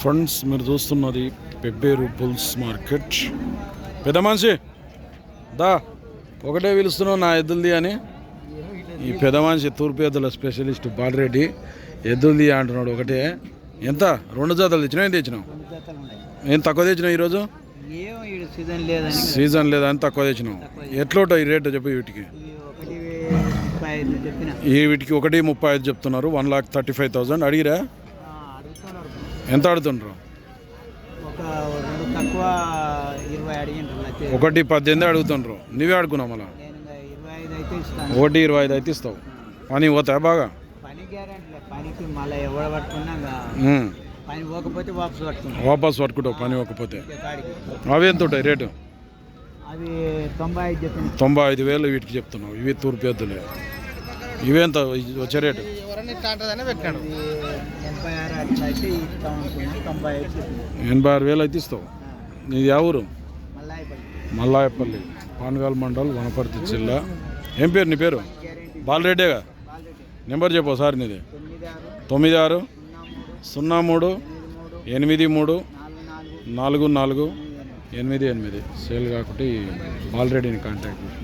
Friends మీరు చూస్తున్నది Pebbair bulls market పెద్ద మనిషి దా ఒకటే పిలుస్తున్నావు నా ఎద్దులది అని. ఈ పెద్ద మనిషి తూర్పు ఎద్దుల స్పెషలిస్ట్ బాలరెడ్డి ఎద్దులది అంటున్నాడు ఒకటే. ఎంత? రెండు జాతలు తెచ్చినావు ఏం తెచ్చినావు? ఏం తక్కువ తెచ్చినావు ఈరోజు? సీజన్ లేదని. సీజన్ లేదని తక్కువ తెచ్చినావు. ఎట్లా ఈ రేటు చెప్పు వీటికి. ఈ వీటికి ఒకటి ముప్పై ఐదు చెప్తున్నారు one lakh thirty five thousand అడిగిరా? ఎంత నచ్చే ఒకటి పద్దెనిమిది అడుగుతుండ్రు. నువ్వే అడుగున్నావు మళ్ళా? ఒకటి ఇరవై ఐదు అయితే ఇస్తావు. పని పోతాయి బాగా? వాపస్ పట్టుకుంటావు పని పోకపోతే. కాడికి. అవి ఎంత ఉంటాయి రేటు? అవి తొంభై ఐదు చెప్పిన తొంభై ఐదు వేలు వీటికి చెప్తున్నావు ఇవి తూర్పు ఎద్దులే. ఇవేంత వచ్చే రేటు? ఎనభై ఆరు వేలు అయితే ఇస్తావు. నీది యా ఊరు? మళ్ళీ అయిపోయింది మల్లాయపల్లి. పానగాల్ మండల్ వనపర్తి జిల్లా. ఏం పేరు నీ పేరు? బాలరెడ్డేగా నెంబర్ చెప్పు సార్ నీది. తొమ్మిది ఆరు సున్నా మూడు ఎనిమిది మూడు నాలుగు నాలుగు ఎనిమిది ఎనిమిది. సేల్ కాకుంటే బాలరెడ్డిని కాంటాక్ట్ చేసి